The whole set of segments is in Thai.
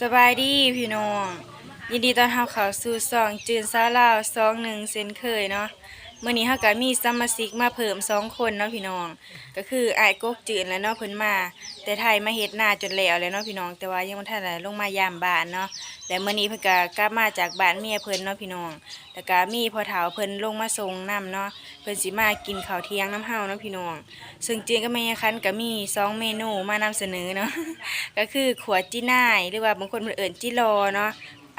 สบายดีพี่น้อง ยินดีต้อนรับเข้าสู่ซองจืนซาลาวซองหนึ่งเซนเคยเนาะ มื้อนี้เฮาก็มีสมาชิกมาเพิ่มสองคนเนาะพี่น้อง ก็คืออ้ายกกจืนและเนาะเพิ่นมา แต่ไทยมาเฮ็ดหน้าจนแล้วแล้วเนาะพี่น้อง แต่ว่ายังบ่ทันได้ลงมายามบ้านเนาะและมื้อนี้เพิ่นก็กลับมาจากบ้านเมียเพิ่นเนาะพี่น้องแล้วก็มีพ่อเฒ่าเพิ่นลงมาส่งน้ำเนาะเพิ่นสิมากินข้าวเที่ยงน้ำเฮาเนาะพี่น้อง ซึ่งจีนก็แม่คันก็มีสองเมนูมานำเสนอเนาะ ก็คือขวดจีน่ายหรือว่าบางคนเพิ่นเอิ้นจิรอเนาะ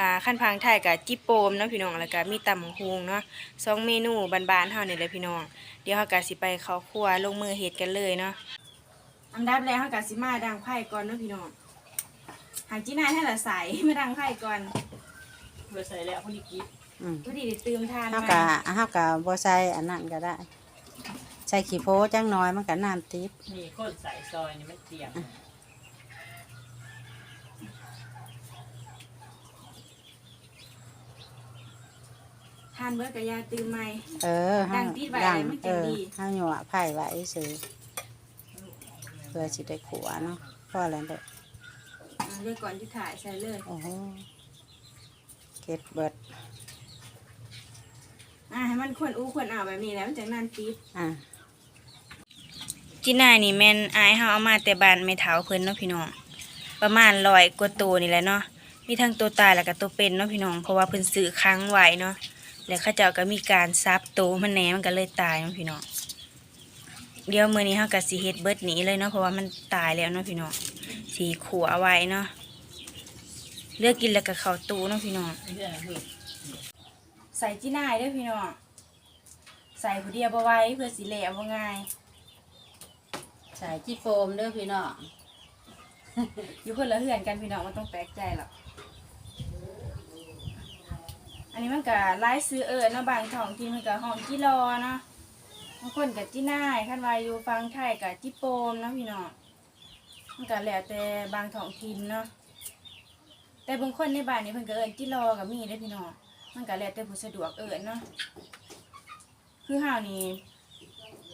อ่าขั้นพังไทยกับจิโปมเนาะพี่น้องแล้วก็มีตำบักฮุงเนาะสองเมนูบานๆเฮานี่แหละพี่น้อง เดี๋ยวเฮาก็สิไปเข้าครัวลงมือเฮ็ดกันเลยเนาะอันดับแรกเฮาก็สิมาดังไผ่ก่อนเนาะพี่น้องหางจีน่ายให้ละใสมาดังไผ่ก่อนเบอร์ใส่แล้วพอดีกิ๊บอืมพอดีได้ตื่มทานเฮามาก็เฮาก็บ่ใส่อันนั้นก็ได้ใส่ขี้โพจังน้อยมันก็น้ำติดมีคนใส่ซอยนี่มันเตรียม ทานเบิดกับยาตื่มใหม่ เออเฮาดังติดไว้ดังมันจัเองอดีเฮาหยั่วไผ่ไว้ซื่อเพื่อสิได้ขัวเนาะพอแล้วเด้ออ่าเลือกก่อนที่ถ่ายใส่เลยโอ้โหเก็ดเบิดอ่าให้มันควรอู้ควรอ่าวแบบนี้แล้วมันจะนานติดอะจีน่ายนี่แม่นอายเฮาเอามาแต่บ้านไม่เถาเพิ่นเนาะพี่น้อง ประมาณร้อยกว่าตัวนี่แหละเนาะ มีทั้งตัวตายแล้วก็ตัวเป็นเนาะพี่น้อง เพราะว่าเพิ่นซื้อค้างไว้เนาะ แล้วเขาเจ้าก็มีการซับตัวมันแหน่มันก็เลยตายเนาะพี่น้องเดี๋ยวมื้อนี้เฮาก็สิเฮ็ดเบิดหนีเลยเนาะเพราะว่ามันตายแล้วเนาะพี่น้องสีขัวไว้เนาะเลือกกินแล้วก็เข้าตู้เนาะพี่น้องเรื่องอะไรใส่จีน่ายเด้อพี่น้องใส่ผู้เดียวบ่ไหว้เพื่อสิแหลบ่ง่ายใส่ขี้โฟมเด้อพี่น้องอยู่คนละเฮือนกันพี่น้องมันต้องแปลกใจหรอกอั นนี้มันก็ไล่ซื้อเอิญเนาะบางท้องที่มันก็ห้องจิรอเนาะบางคนกับจิน่ายคันวาอยู่ฟังไทยกับจิโปมเนาะพี่น้องมันก็แล้วแต่บางท้องถิ่นเนาะแต่บางคนในบ้านนี่เพิ่นก็เอิญจิรอกับมีได้อพี่น้องมันก็แล้วแต่ผู้สะดวกเอิญเนาะคือห่าวนี่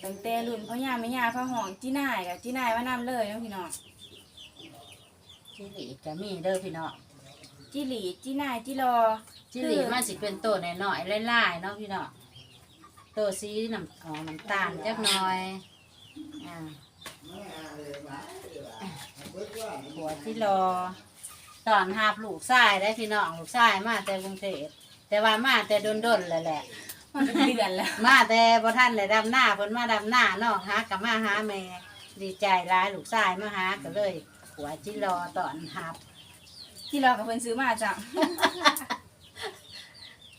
ตั้งแต่รุ่นพ่อย่าแม่ย่าพ่อห้องจิน่ายกับจิน่ายว่านำเลยเนาะพี่น้องจิหลีก็มีเด้อพี่น้องจิหลีจินายจิรอ จิหลีมันสิเป็นตัวน้อยๆลายๆเนาะพี่น้องตัวสีน้ำอ๋อน้ำตาลจักหน่อยอ่าหัวที่รอตอนหาบลูกชายได้พี่น้องลูกชายมาแต่กรุงเทพแต่ว่ามาแต่ดนๆเลยแหละมันเป็นเดือนแล้วมาแต่บ่ท่านเลยดำหน้าเพิ่นมาดำหน้าน้องหากับมาหาแม่ดีใจร้ายลูกชายมาหาก็เลยหัวจิรอตอนหับที่รอกับเพิ่นซื้อมาจ้ะ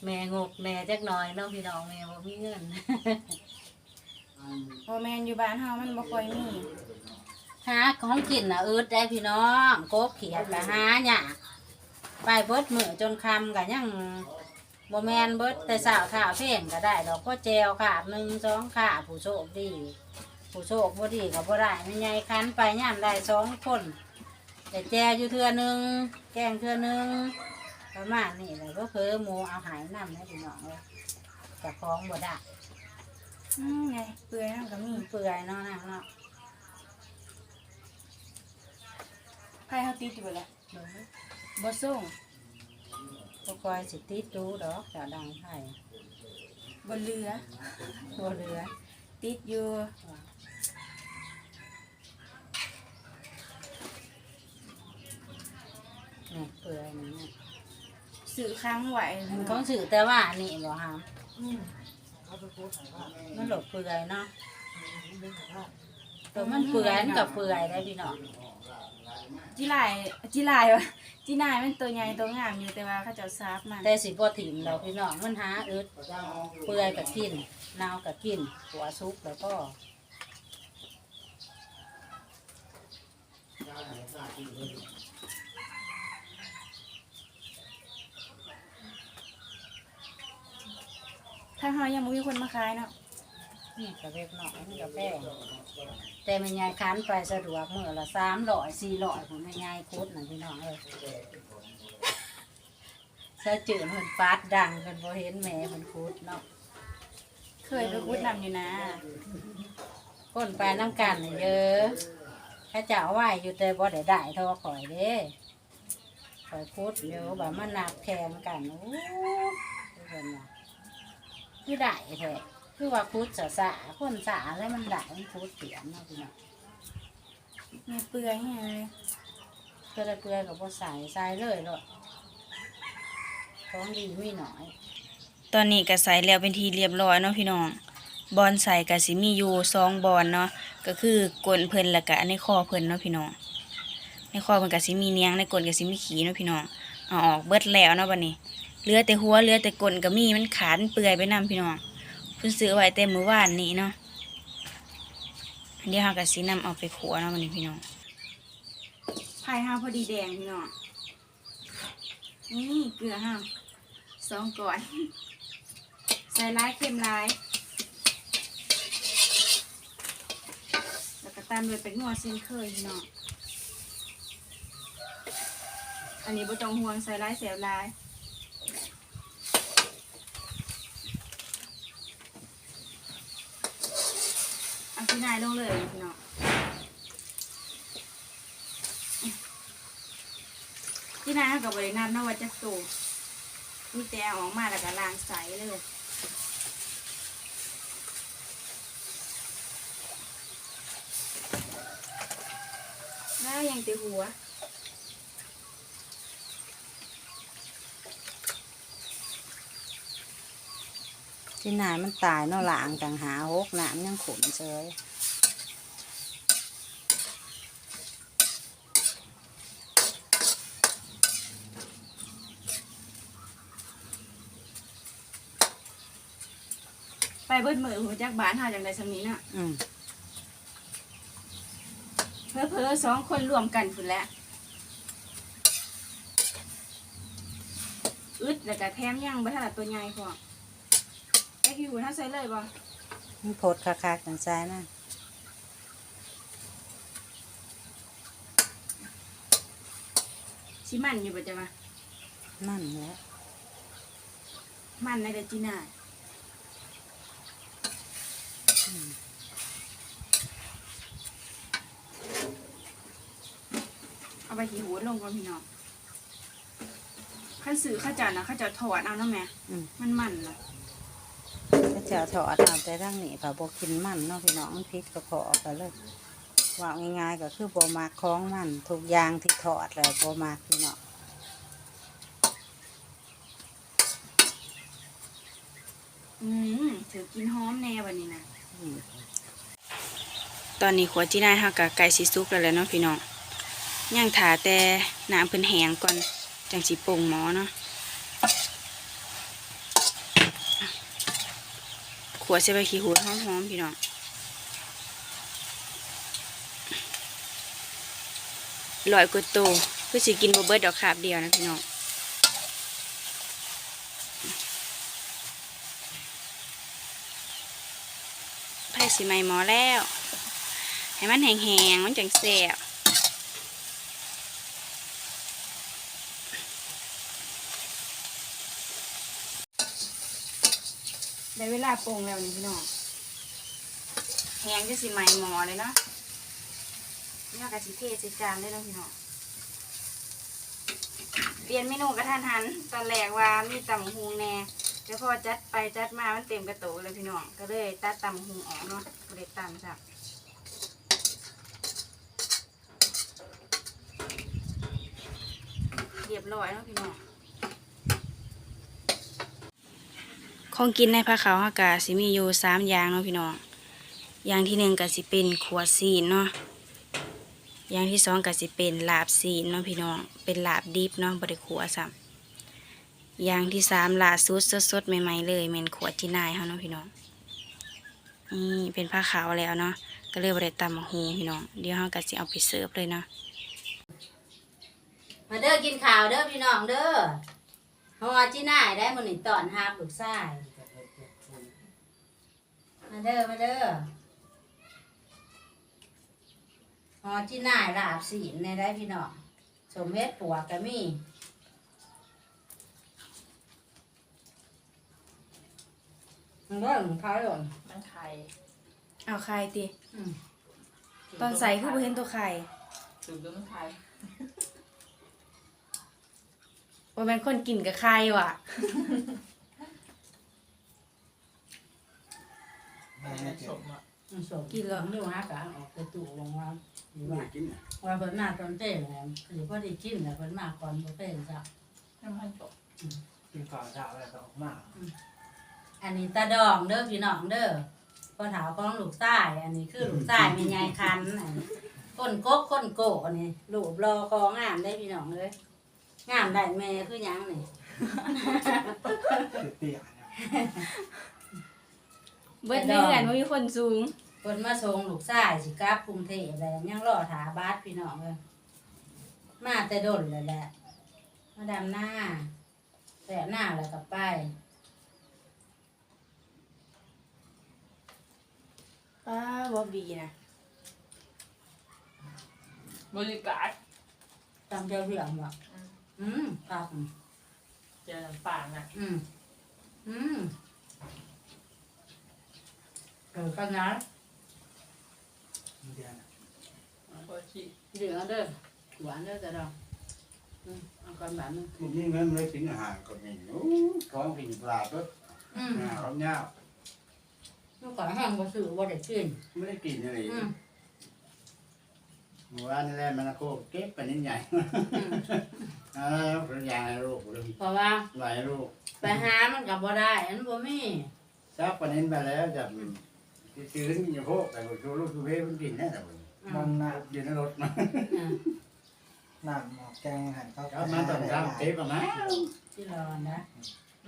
แม่งกแม่จักหน่อยเน้องพี่น้องแม่บ่มีเงินโอแมนอยู่บ้านเฮามันบ่ค่อยมีหาของกินน่ะอืดได้พี่น้องกบเขียดก็หาหยากไปเบิดมื้อจนค่ำก็ยังบ่แม่นเบิดแต่เช้าข้าวเที่ยงก็ได้ดอกก็แจวขาบหนึ่งสองขาบผู้โชคดี ผู้โชคบ่ดีก็บ่ได้ไม่ใหญ่คันไปย่ามได้สองคนแต่แจวอยู่เทื่อหนึงแกงเทื่อหนึง ประมาณนี้แหละก็เพิ่หมูเอาหายน้ำให้พี่น้องเลยจะคล้องบ่ได้อืมไงเปื่อยนั่นก็มีเปื่อยเนาะนางเนาะไผเฮาติดอยู่บ่ล่ะเบิ่งบ่ส่งบ่คอยสิติดดูดอกจะดังไห้บ่เหลือ บ่เหลือ ติดอยู่นี่เปื่อยนี่ ซื้อค้างไว้มันของสื่อแต่ว่านี่บ่ฮะอืมมันหลบเปื่อยเนาะตัวมันเปื่อยมันกับเปื่อยได้พี่น้องจิลายจิลายวะจินายมันตัวใหญ่ตัวงามอยู่แต่ว่าเขาเจ้าซาบมันแต่สิบ่ถิ่มเราพี่น้องมันหาอึดเปื่อยก็กินเน่าก็กิน หัวซุกแล้วก็ ถ้าเฮายังบ่มีคนมาขายเนาะนี่กระเว็บหน่อยนี่กระแป้งแต่แม่ยายคันไปสะดวกมื้อละสามร้อยสี่ร้อยผมแม่ยายคุดน่ะพี่น้องเอ้ยสะจืดเพิ่นฟาดดังเพิ่นบ่เห็นแม่เพิ่นคุดเนาะเคยไปกุดนำอยู่นะคนไปน้ำกันน่ะเยอะข้าเจ้าไหวอยู่แต่บ่ได้ได้เทอข่อยเด้คอยคุดเดี๋ยวแบบมันหนักแข่งกันโอ้ทุกคนว่า คือได้แท้คือว่าคุดสะสะคนสะแล้วมันได้มันคุดเสียงเนาะพี่น้องมีเปลือยแห้งเลยเพื่อเพื่อกับพอใส่ใส่เลยเลยของดีมีหน่อย ตอนนี้ก็ใส่แล้วเป็นทีเรียบร้อยเนาะพี่น้องบอลใส่ก็สิมีอยู่สองบอลเนาะก็คือกลนเพลินแล้วก็ในคอเพลินเนาะพี่น้องในคอเพลินก็สิมีเนียงในกลนก็สิมีขีเนาะพี่น้องเอาออกเบิดแล้วเนาะบัดนี้ เหลือแต่หัวเหลือแต่กลนก็มีมันขาดมันเปื่อยไปนํพี่น้องเพิ่นซื้อไว้แต่มื้อวานนี้เนาะเดี๋ยวเฮาก็สินำเอาไปขัวเนาะบัดนี้พี่น้องพายห้าพอดีแดงพี่น้องนี่เกลือห้าสองก่อนใส่ร้ายเค็มร้ายแล้วก็ตามด้วยเป็นนัวเส้นเคยพี่น้องอันนี้บ่ต้องห่วงใส่ร้ายเสียร้าย พี่นายลงเลยพี่น้องพี่นายกับบริณามนวัจักตูมีแต่อออกมาแล้วก็ล้างใสเลยแล้วยังตีหัว ที่นายมันตายเนาะหลางต่างหาหกน้ำยังขุนเฉยไปเบิดมือหัวจักบ้านหาจังไดสำนี้น่ะอืมเพอเพอๆสองคนรวมกันพุ่นแหละอึดแล้วก็แถมยังบ่ทันละตัวใหญ่พอไอ้คิวถ้าใส่เลยบ่มันโพดคักๆกันใช่นะชิมันอยู่บ่จะมานั่นแหละมันในเดจีน่าเอาไปขี้หูลงก่อนพี่น้องขั้นสื่อข้าเจ้านะข้าเจ้าถอดเอาเนาะแม่อืม มันมันเนะ ก็จะถอดเอาแต่ทั้งนี้ค่ะบกินมันเนาะพี่น้องมันพิษก็ขอกไปเลยว่าง่ายๆก็คือโบมาคล้องมันทุกอย่างที่ถอดเลยโบมาพี่น้องอืมถือกินหอมแน่วันนี้นะตอนนี้ขวดจีน่าเฮากับไก่สิสุกแล้วแหละเนาะพี่น้องย่างถาแต่น้ำเพิ่นแห้งก่อนจังสิปรุงหมอเนาะ ขวใส่ใบขี้หูหอมๆพี่น้องลอยกว่าโตเพื่อสิกินบเบิร์ดดอกขาบเดียวนะพี่น้องไผ่สิไหมหมอแล้ว ให้มันแห้งๆมันจังแซ่บ ได้เวลาปรุงแล้วนี่พี่น้องแห้งจะสิไหมหมอเลยเนาะนี่กะสิเทส่จานได้แล้วพี่น้องเปลี่ยนเมนูกระทันหัน ตอนแรกว่ามีตำบักหูแน่แต่พอจัดไปจัดมามันเต็มกระตะเลยพี่น้อง ก็เลยตัดตำบักหูออกเนาะก็เลยตำจ้ะเรียบร้อยแล้วพี่น้อง ของกินในภาเขาวากาสิมีอยู่สามอย่างเนาะพี่น้อง อย่างที่หนึ่งก็สิเป็นขวดซีนเนาะ อย่างที่สองก็สิเป็นลาบซีนเนาะพี่น้อง เป็นลาบดิบเนาะบริขัวซ้ำอย่างที่สามลาซุดสดๆใหม่ๆเลยเมนขวดที่นายเขาเนาะพี่น้อง นี่เป็นผ้าขาวแล้วเนาะ ก็เลยบริตำมะฮูพี่น้อง เดี๋ยวเขาก็สิเอาไปเสิร์ฟเลยเนาะ มาเด้อกินข้าวเด้อพี่น้องเด้อ ฮอจีน่ายได้มันนี่ตอนหาปลูกไส้มาเด้อมาเด้อฮอจีน่ายลาบสีนในได้พี่น้องสมเฮ็ดปัวกก็มีมันก็ถึงท้ายหล่นมันไข่เอาไข่ติอืมตอนใส่คือบ่เห็นตัวไข่สูบด้วยมันไข่ ว่าแม่นคนกินกับใครว่ะไม่สมอะมันสมกินแล้วไม่ว่ากันออกไปตู่วงว่าหรือว่ากินน่ะว่าเพิ่นมาตอนเต้นแล้วคือพอได้กินแล้วเพิ่นมาก่อนบ่เป็นจ้ะน้ำมันตกกินข้าวเช้าแล้วก็ออกมาอันนี้ตาดองเด้อพี่น้องเด้อพ่อถาวของลูกชายอันนี้คือลูกชายแม่ยายคันอันนี้คนกกคนโกอันนี้รูปรอคองามได้พี่น้องเอ้ย งามได้แม่คือหยังนี่ เตี้ยๆนะเบิดเดือนว่ามีคนสูง เพิ่นมาส่งลูกชายสิกลับกรุงเทพแล้วยังรอถาบาสพี่น้องเอ้ยมาแต่ดนแล้วแหละมาดำหน้าแต่หน้าแล้วก็ไปป้าบอบบี้นะบริการจำเจ้าเรื่องบ่อื มครับเจอลำปางนะอืมอืมเออก็งั้นเดือนน่ะโคชิเหลือเด้อหวานเด้อแต่ดอกอืมเอาก่อนแบบนึงพวกนี้เงินเลยกินอาหารก็มีโอ้ท้องกินปลาปุ๊บอืมหาเขาเนี่ยลูกก่อนแห้งบ่ซื้อบ่ได้กินไม่ได้กินอะไรอืมเมื่อวานนี่แหละมันก็เก็บไปนิดใหญ่ อืม อ่าภรรยาให้ลูกเลย เพราะว่า หลายลูก ไปหามันก็ บ่ได้อันบ่มีจับปนินไปแล้วจะซื้ออยู่พวกแต่ก็ชูลูกชูเบ้มันกินแน่แต่ผมอืบางมหน้าอยู่ในรถมาอืมน้ำหมอกแกงหันเข้าแล้วมันต้องทำเก็บมาไหมที่รอนะ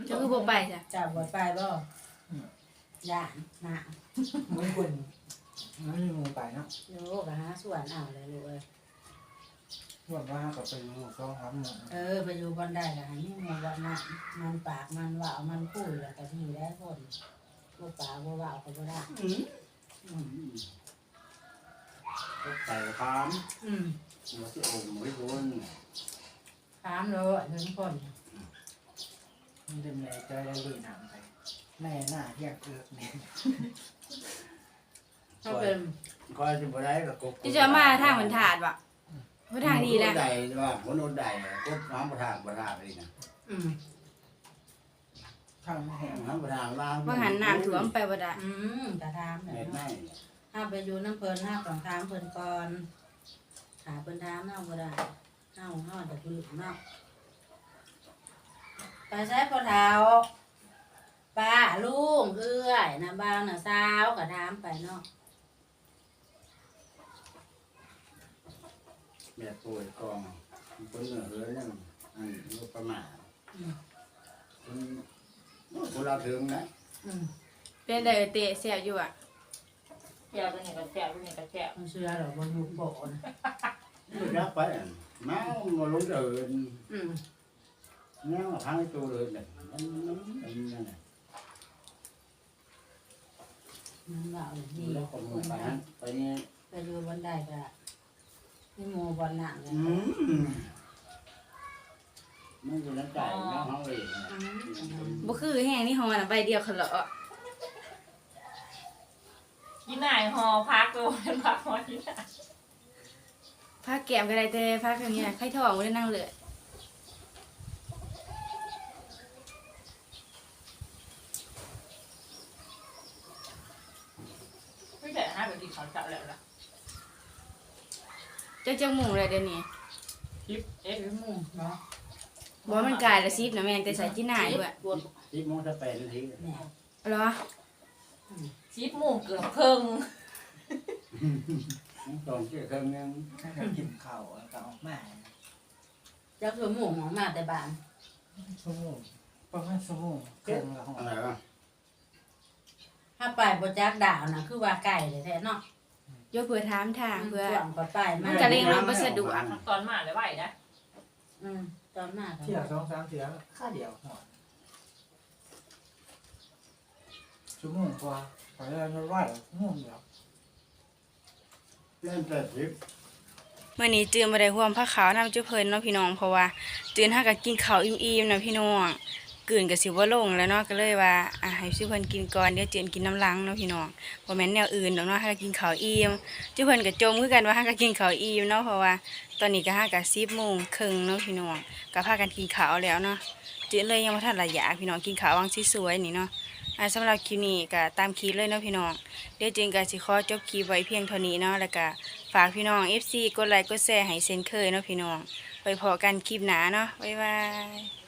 จะคือบ่ไปจ้ะจับบ่ไปบ่ย่านน่ะไม่ควรไม่มีมือไปเนาะโยก็หาสวนเอาเลยลูกเอ้ยส่ วนว่าก็ไปอยู่สองสามหมื่นเออ ไปอยู่บนได้ก็ให้มีหมู่วันนั้นมันปากมันว่าวมันพูดแล้วก็ที่ได้คนบ่ปากบ่ว่าวก็บ่ได้อืมก็ใส่พามอืมหัวที่โอ่งไม่รุนถามเลยถึงคนมันจะแม่ใจได้ลุยน้ำไปแม่หน้าเที่ยงเกือกเนี่ยเขาเป็นคอยจะบ่ได้กับกบจะจะมาทางมันถาดว่ะเพราะทางดีแหละใดว่าคนโนนใดกบน้ำประทางประทางเลยนะอืมข้างไม่แห้งน้ำประทางล่างว่าหันน้ำถ่วมไปบ่ได้อืมกระถามเห็เนี่ยนไหมถ้าไปอยู่น้ำเพลินห้าต้องถามเพลินก่อนหาเพลินถามเฮาบ่ได้เฮาเฮาจะคือเนาะไปใช้พอเท้าป้าลุงเอื้อยนะบ้าวน่ะสาวก็ถามไปเนาะ แม่ป่วยกองคนเหนือเฮือนั่นอันลูกประมาทอืมคนคนเราถึงนะอืมเป็นได้เตะแซ่บอยู่อะแก้วตัวนี้ก็แก้วตัวนี้ก็แก้วมันเชื่อหรอกบ่อยู่โบนะไม่รักไปมามาลงเดินอืมเนี่ยมาพังตัวเดินเนี่ยมันมันมันนั่นน่ะมันว่าเอาดีแล้วก็คมือนไปนั้ฮะนไปนี่ไปอยู่บนได้ก็ มีหมู่บนหนังเลยอืมมันอยู่ในใจน้องเขาเองอืมบ่คือแห้งนี่ฮอน่ะใบเดียวเขาเหรอกินไหนหอพักตัวเป็นพักหอที่ไหนผ้าแก้มก็ได้แต่ผ้าอย่างเงี้ยไข่ทองบ่ได้นั่งเลยไม่ใช่ห้าแบบดีเขาจับแล้วล่ะเจ้าจังหมู่เลยเดี๋ยวนี้คลิปเอ๊ะไปหมู่เนาะบ่ว่ามันกลายละซิบนะแม่งแต่ใส่กินหน้าด้วยปวดที่มองจะเป็นทีแหน่เหรอชิปโมงเกือบครึ่งตอนที่เครื่องนึงถ้าจะกินข้าวแล้วก็ออกมาจักคือหมู่หมอมาแต่บ้านชั่วโมงประมาณชั่วโมงเกินละห้องอะไรวะถ้าไปบ่จักดาวนะคือว่าไก่เลยแท้เนาะ ยกเพื่อถามทางเพื่อ ช่วงก็ไปมามันก็เลยงบ่สะดวก ตอนมาเลยไหวนะอืมตอนมาก็เที่ยวสองสามเที่ยวค่าเดียวหอดชั่วโมงกว่าไปแล้วไม่ไหวชั่วโมงเดียวเล่นแต่ทิพย์มื่อนี้จืนมาได้ห่วมผ้าขาวนำจุเพิ่นเนาะพี่น้องเพราะว่าจืนหาก็กินข้าวอิ่มๆนะพี่น้อง กลืนก็สิบ่ลงแล้วเนาะก็เลยว่าอะให้ซื้อเพิ่นกินก่อนเดี๋ยวเจนกินน้ำลังเนาะพี่น้องบ่แม่นแนวอื่นดอกเนาะให้กินข้าวอิ่มจุเพิ่นก็จมคือกันว่าให้ก็กินข้าวอิ่มเนาะเพราะว่าตอนนี้ก็ห้าก็10โมงครึ่งเนาะพี่น้องก็พากันกินข้าวแล้วเนาะเจนเลยยังบ่ทันละยากพี่น้องกินข้าววังสวยๆนี่เนาะอะสำหรับคลิปนี้ก็ตามคลิปเลยเนาะพี่น้องเดี๋ยวเจึงก็สิขอจบคลิปไว้เพียงเท่านี้เนาะแล้วก็ฝากพี่น้อง FC กดไลค์กดแชร์ให้เช่นเคยเนาะพี่น้องไปพอกันคลิปหนาเนาะบ๊ายบาย